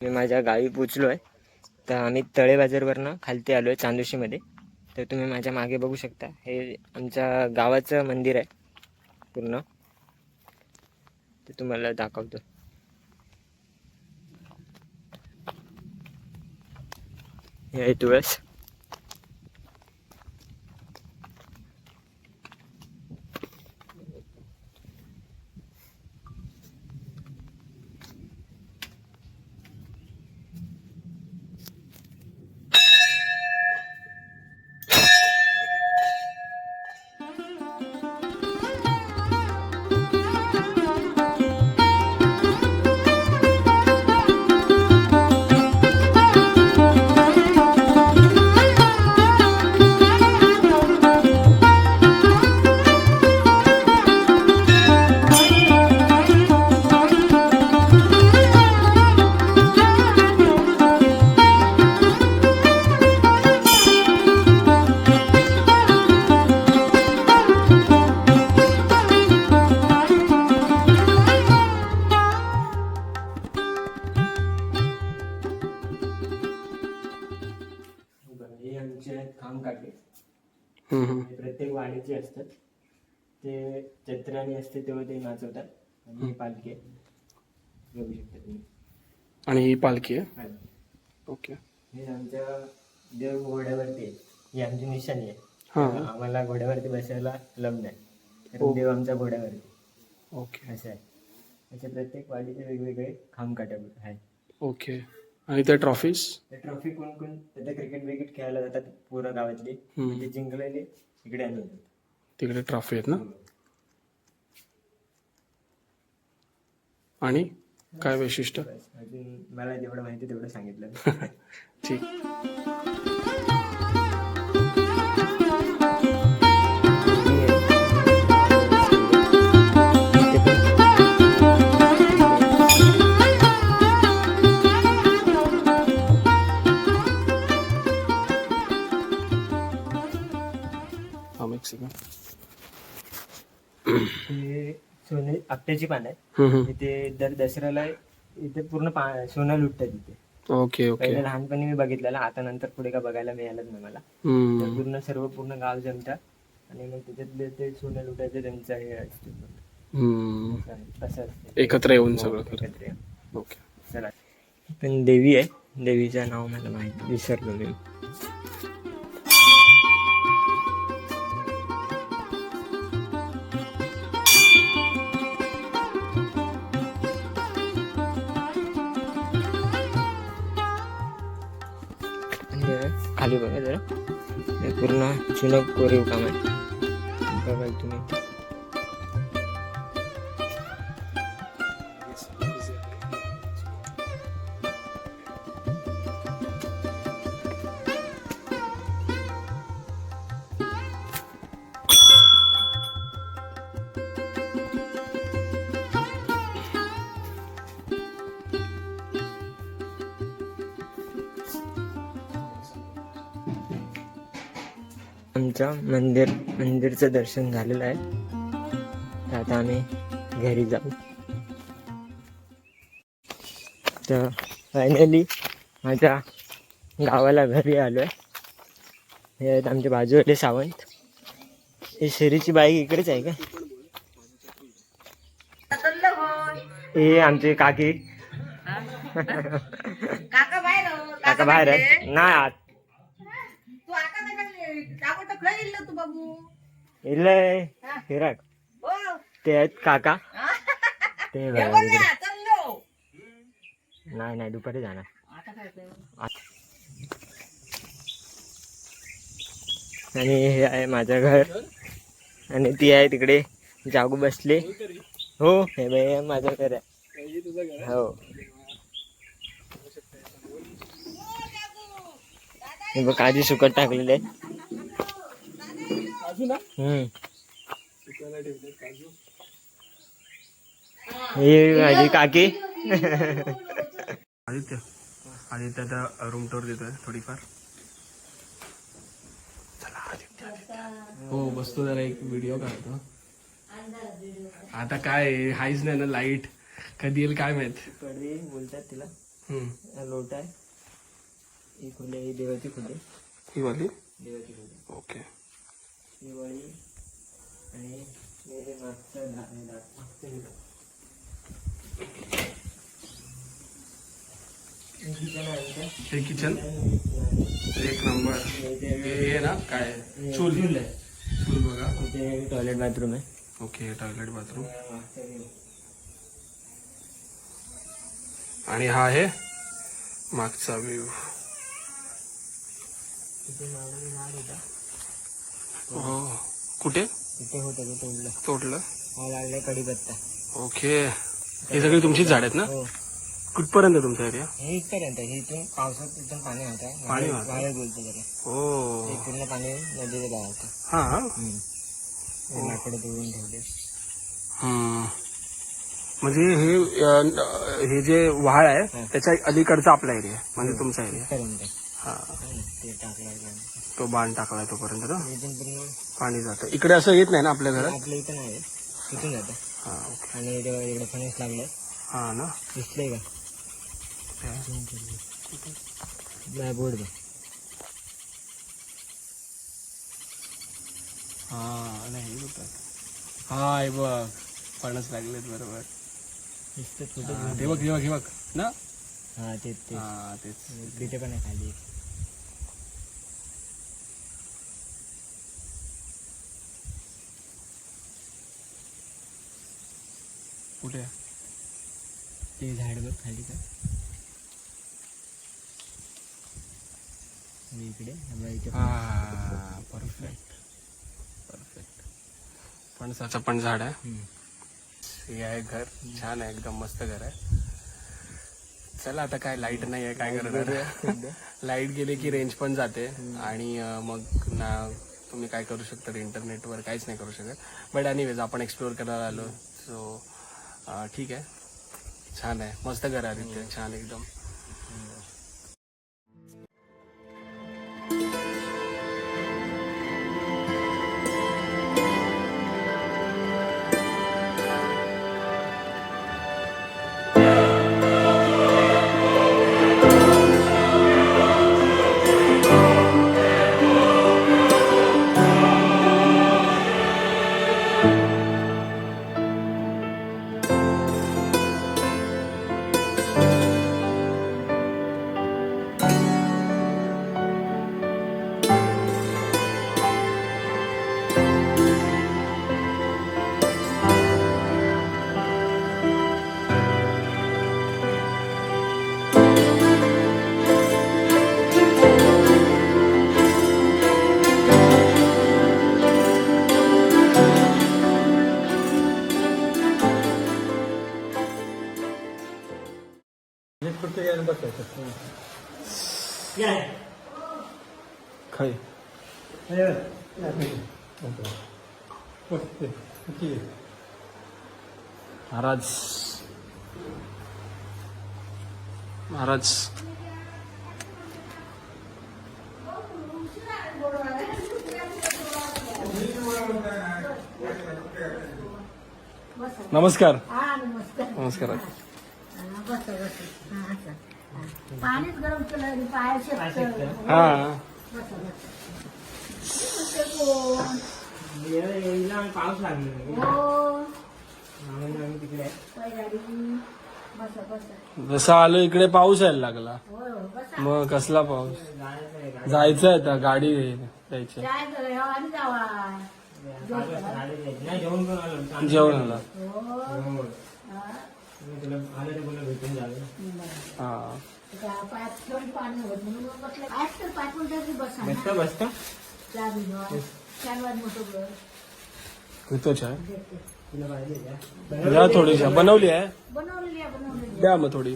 मी माझ्या गावी पोचलो आहे तर आम्ही तळे बाजारवरनं खालती आलो आहे चांदोशीमध्ये. तर तुम्ही माझ्या मागे बघू शकता. हे आमच्या गावाचं मंदिर आहे पूर्ण. ते तुम्हाला दाखवतो. हे आहे तुळस असते तेव्हा ते नाचवतात. आणि ही पालखी आहे. बघू शकता तुम्ही. आणि ही पालखी आहे? हा. ओके. हे आमच्या देव घोड्यावरती आहे. ही आमची निशाणी आहे. हा. आम्हाला घोड्यावरती बसायला लग्न आहे. कारण देव आमच्या घोड्यावरती ओके. असं आहे. असे प्रत्येक वाडीचे वेगवेगळे खांब काटा आहे ओके. आणि त्या ट्रॉफीज? ते ट्रॉफी कोण कोण? तिथे क्रिकेट विकेट खेळायला जातात पूर्ण गावातली. ते जिंकलेले इकडे आणून देतात. तिकडे ट्रॉफी आहेत ना? आणि काय वैशिष्ट्य? मला जेवढं माहिती तेवढं सांगितलं. ठीक. आपट्याची पान आहे हम्म, हम्म. इथे दर दसऱ्याला इथे पूर्ण पा सोनं लुटतात इथे. Okay okay. पहिले लहानपणी मी बघितलेलं आता नंतर पुढे का बघायला मिळालंच नाही मला. तर हम्म. पूर्ण सर्व पूर्ण गाव जमतात आणि मग त्याच्यातले ते सोनं लुटायचं त्यांचं हे असते. हम्म. असं आहे. असं असते. एकत्र येऊन हो, सगळं करतात एकत्र येऊन. ओके. चला. पण देवी आहे. देवीचं नाव मला माहिती विसरलो मी. खाली बघा जरा. पूर्ण चुनक कोरीव काम आहे. बघाल तुम्ही. आमचं मंदिर मंदिरचं दर्शन झालेलं आहे. तर आता आम्ही घरी जाऊ. तर फायनली माझ्या गावाला घरी आलो आहे हे आहेत आमचे बाजूवाले सावंत. हे शेरीची बाईक इकडेच आहे का? हे आमचे काकी. काका बाहेर हो, काका बाहेर आहे नाही आत तू बाबू? इलय फिरक हो ते आहेत काका. ते हे बघा. बघ इकडे. ना, चाललो नाही नाही दुपारी जाणार. आता काय ते? आणि हे आहे माझं घर. आणि ती आहे तिकडे. जागू बसले. हो हे बाई माझं घर आहे. हो. हे बघ आधी सुकट टाकलेले आहे. हम्म. ही माझी काकी. आदित्य. आदित्य आता रूम टूर देतोय थोडीफार. चला आदित्य आदित्य. हो बसतो जरा एक व्हिडिओ काढतो. आता काय हायच नाही ना लाइट कधी येईल काय माहीत? पडदे बोलतात तिला. हम्म. हा लोटा आहे. ही खोली ही देवाची खोली. ही वाली? देवाची खोली ओके ही आणि हे मागचं हे मागचं किचन एक नंबर. हे ना काय? चूल. चूल बघा. इथे टॉयलेट बाथरूम आहे. ओके टॉयलेट बाथरूम हे. आणि हा आहे मागचा व्ह्यू इथे मागून झाड होता. हो कुठे? इथे होतं ते तोडलं. तोडलं? हा लागलाय कडीपत्ता. ओके. हे सगळी तुमचीच झाड आहेत ना? हो. कुठपर्यंत तुमचा एरिया हे इथपर्यंत हे इथून पावसात इथून पाणी होतं पाणी वाहतं? वाळे बोलतो त्याला. हो ते पूर्ण पाणी नदीला जायचं हा? हे तोडून ठेवले. हम्म. म्हणजे हे अ, न- हे जे व्हाळ आहे हा. त्याच्या अलीकडचा आपला एरिया म्हणजे तुमचा एरिया इथपर्यंत. हा. ते टाकलं तो बांध टाकलाय तोपर्यंत ना इथून पूर्ण पाणी जातं. इकडे असं येत नाही ना आपल्या घरात? आपलं इथं नाही इथून जातं. हा ओके. आणि इथे इकडे फणस लागले हा ना? दिसले का? नाही बोर्ड बघ हा नाही हा हे बघ. फणस लागलेत बरोबर. दिसतं कुठं हा, ते बघ हे बघ हे बघ. ना? हा तेच ते हा तेच. तिथे पण आहे खाली कुठे? ते झाड बघ खाली का आणि इकडे परफेक्ट परफेक्ट फणसाचं पण झाड आहे. हे आहे घर. छान आहे एकदम मस्त घर आहे. चला आता काय लाइट नाही आहे काय करणार? लाइट गेली की रेंज पण जाते. आणि मग ना तुम्ही काय करू शकता? इंटरनेटवर काहीच नाही करू शकत. बट एनिवेज आपण एक्सप्लोअर करायला आलो. सो ठीक आहे. छान आहे. मस्त घर आहे तिथे छान एकदम. खाई. महाराज. महाराज. नमस्कार. हा नमस्कार. नमस्कार हा, बस बस हा असं हा. पाणीच गरम केलं पाय. हा बस बस ते कोण? येईला पाऊस लागला हो आम्ही आम्ही तिकडे आहे. बैलाडी. बस बस जसं आलो इकडे पाऊस यायला लागला हो हो, बसा मग कसला पाऊस जायचं आहे गाडी. जायचं आता गाडी जायची चाय करा हो, आणि जावा पाच वाजता गाडी जायची. नाही जेवण करून आलो आम्ही. जेवण आला हो हो. हा. हा थोडी. बसता थोडीशी बनवली आहे. द्या मग थोडी.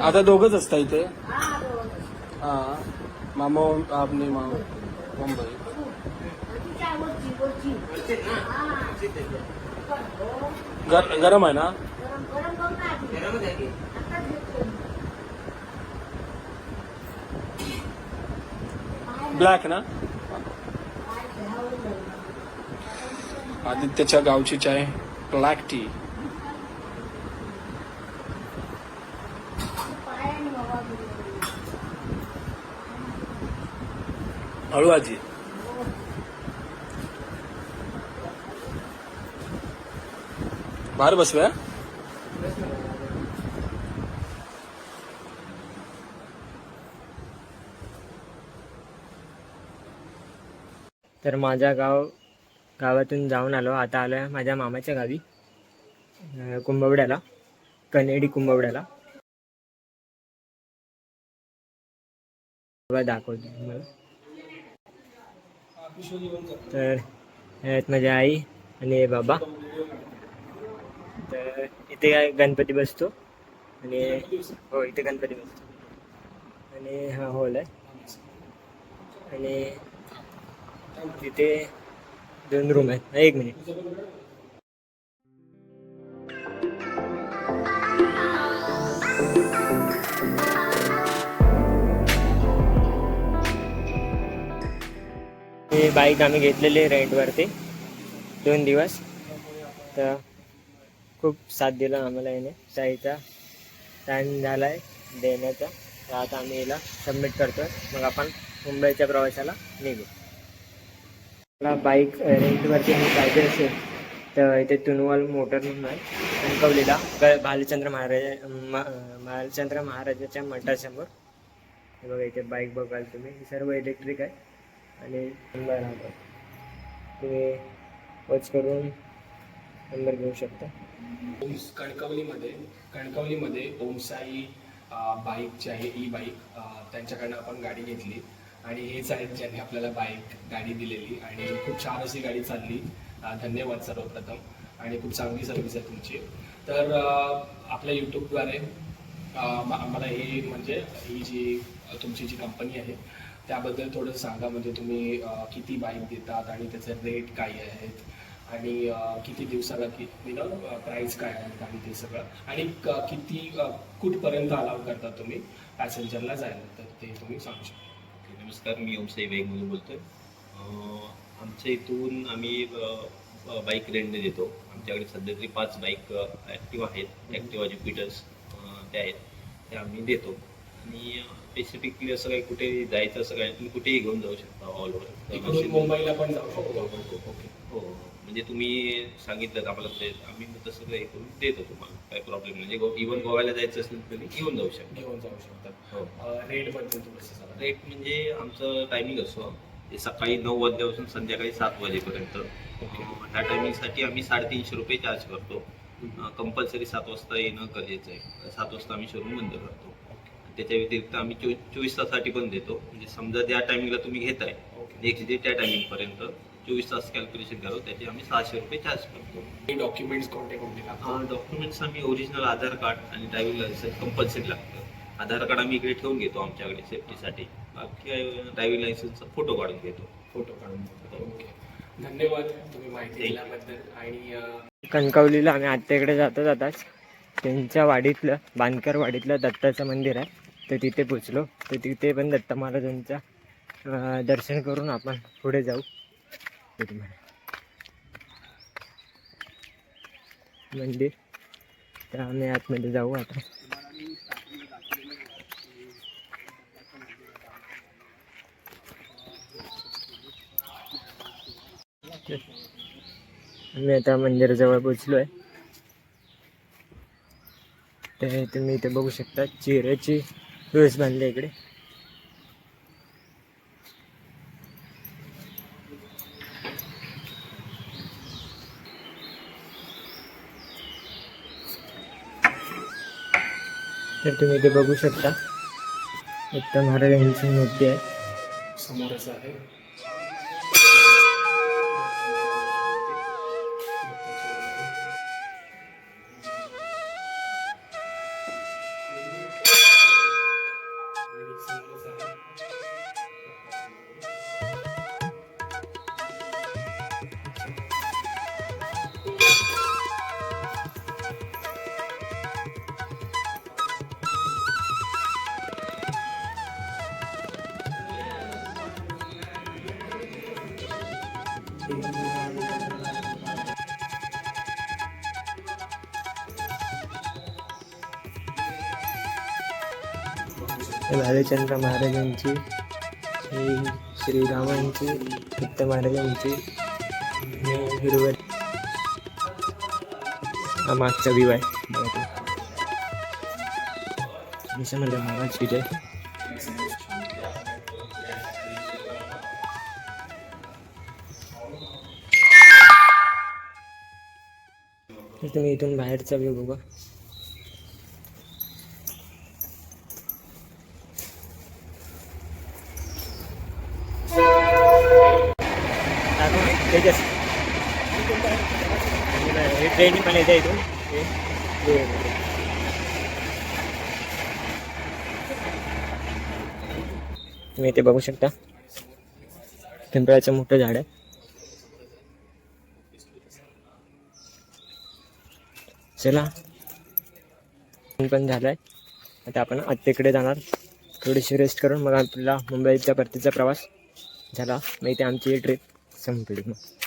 आता दोघच असता इथे हा. हा मामा आपने मामा मुंबई ती चाय वरची, वरची. हा. पण, हो. गर, गरम आहे ना? गरमच आहे की? ब्लॅक ना? आदित्यच्या गावची चाय ब्लॅक टी हळू आजी. बाहेर बसूया तर माझ्या गाव गावातून जाऊन आलो. आता आलो माझ्या मामाच्या गावी कुंभवड्याला कनेडी कुंभवड्याला. दाखवतो तुम्हाला. तर माझी आई आणि बाबा. तर इथे काय गणपती बसतो. आणि हो इथे गणपती बसतो. आणि हा हॉल आहे. आणि तिथे दोन रूम आहेत. एक मिनिट बाईक आम्ही घेतलेली रेंटवरती दोन दिवस. तर खूप साथ दिला आम्हाला याने. ताईचा टाईम झाला आहे देण्याचा. तर आता आम्ही याला सबमिट करतो मग आपण मुंबईच्या प्रवासाला निघू. मला बाईक रेंटवरती आणि पाहिजे असेल तर इथे तुनवाल मोटर म्हणून आहे. कणकवलीला ग भालचंद्र महाराज म- भालचंद्र महाराजाच्या मठासमोर. हे बघा इथे बाईक बघाल तुम्ही. सर्व इलेक्ट्रिक आहे. आणि तुम्ही वॉच करून नंबर घेऊ शकता. ओम्स कणकवलीमध्ये कणकवलीमध्ये ओमसाई बाईक जी आहे ई बाईक त्यांच्याकडनं आपण गाडी घेतली. आणि हेच आहेत ज्यांनी आपल्याला बाईक गाडी दिलेली. आणि खूप छान अशी गाडी चालली. धन्यवाद सर्वप्रथम. आणि खूप चांगली सर्व्हिस आहे तुमची. तर आपल्या यूट्यूबद्वारे आम्हाला हे म्हणजे ही जी तुमची जी कंपनी आहे त्याबद्दल थोडं सांगा. म्हणजे तुम्ही किती बाईक देतात आणि त्याचे रेट काय आहेत? आणि किती दिवसाला कि नो प्राईस काय आहे आणि ते सगळं. आणि क- किती कुठपर्यंत अलाव करता तुम्ही पॅसेंजरला जायला? तर ते तुम्ही सांगू शकता. ओके, नमस्कार. मी ओमसाई बोलतोय. अं, आमच्या इथून आम्ही बाईक रेंटने देतो. आमच्याकडे सध्या तरी पाच बाईक ॲक्टिव्ह आहेत. ॲक्टिव्हा ज्युपिटर्स त्या आहेत. त्या आम्ही देतो. आणि स्पेसिफिकली असं काही कुठे जायचं असं काही तुम्ही कुठेही घेऊन जाऊ शकता ऑल ओव्हर मुंबईला पण जाऊ शकतो. ओके. हो. म्हणजे तुम्ही सांगितलं आम्हाला ते आम्ही तसं काही करून देतो तुम्हाला. काही प्रॉब्लेम नाही. म्हणजे इव्हन गोव्याला जायचं असेल तरी घेऊन जाऊ शकता. घेऊन जाऊ शकतात हो. रेटबद्दल थोडंसं रेट म्हणजे आमचं टायमिंग असतो ते सकाळी नऊ वाजल्यापासून संध्याकाळी सात वाजेपर्यंत. त्या टायमिंगसाठी आम्ही साडेतीनशे रुपये चार्ज करतो. कंपल्सरी सात वाजता येणं गरजेचं आहे. सात वाजता आम्ही शोरूम बंद करतो. त्याच्या व्यतिरिक्त आम्ही चोवीस तासासाठी पण देतो. म्हणजे समजा ज्या टायमिंगला तुम्ही घेताय नेक्स्ट डे त्या टायमिंगपर्यंत चोवीस तास कॅल्क्युलेशन करू त्याचे आम्ही सहाशे रुपये चार्ज करतो. हे डॉक्युमेंट्स कोणते कोणते लागतात? डॉक्युमेंट्स आम्ही ओरिजिनल आधार कार्ड आणि ड्रायव्हिंग लायसन्स कंपल्सरी लागतं. आधार कार्ड आम्ही इकडे ठेवून घेतो आमच्याकडे सेफ्टीसाठी बाकी ड्रायव्हिंग लायसन्सचा फोटो काढून घेतो. फोटो काढून. ओके धन्यवाद तुम्ही माहिती दिल्याबद्दल आणि कणकवलीला आम्ही आत्याकडे जाता जाताच त्यांच्या वाडीतलं बांधकर वाडीतलं दत्ताचं मंदिर आहे. तर तिथे पोचलो. तर तिथे पण दत्त महाराजांचं अं, दर्शन करून आपण पुढे जाऊ. ते तुम्हाला. म्हणजे मंदिर तर आम्ही आतमध्ये जाऊ आता. आम्ही आता मंदिराजवळ पोचलो आहे तर तुम्ही इथे बघू शकता चिऱ्याची रोज बांधली इकडे. तर तुम्ही इथे बघू शकता. दत्त महाराजांची मूर्ती आहे. समोरच आहे. भालचंद्र महाराजांची श्री श्रीरामांची दत्त महाराजांची हिरवळ. हा मागचा विवाय समर्थ महाराज विजय तुम्ही इथून बाहेरचा व्ह्यू बघा. तेजस हे ट्रेन पण येते इथून तुम्ही इथे बघू शकता. पिंपळाचं मोठं झाड आहे. चला. पण झालाय. आता आपण आत्तेकडे जाणार. थोडीशी रेस्ट करून मग आपला मुंबईच्या परतीचा प्रवास झाला. मग इथे आमची ट्रिप संपली. मग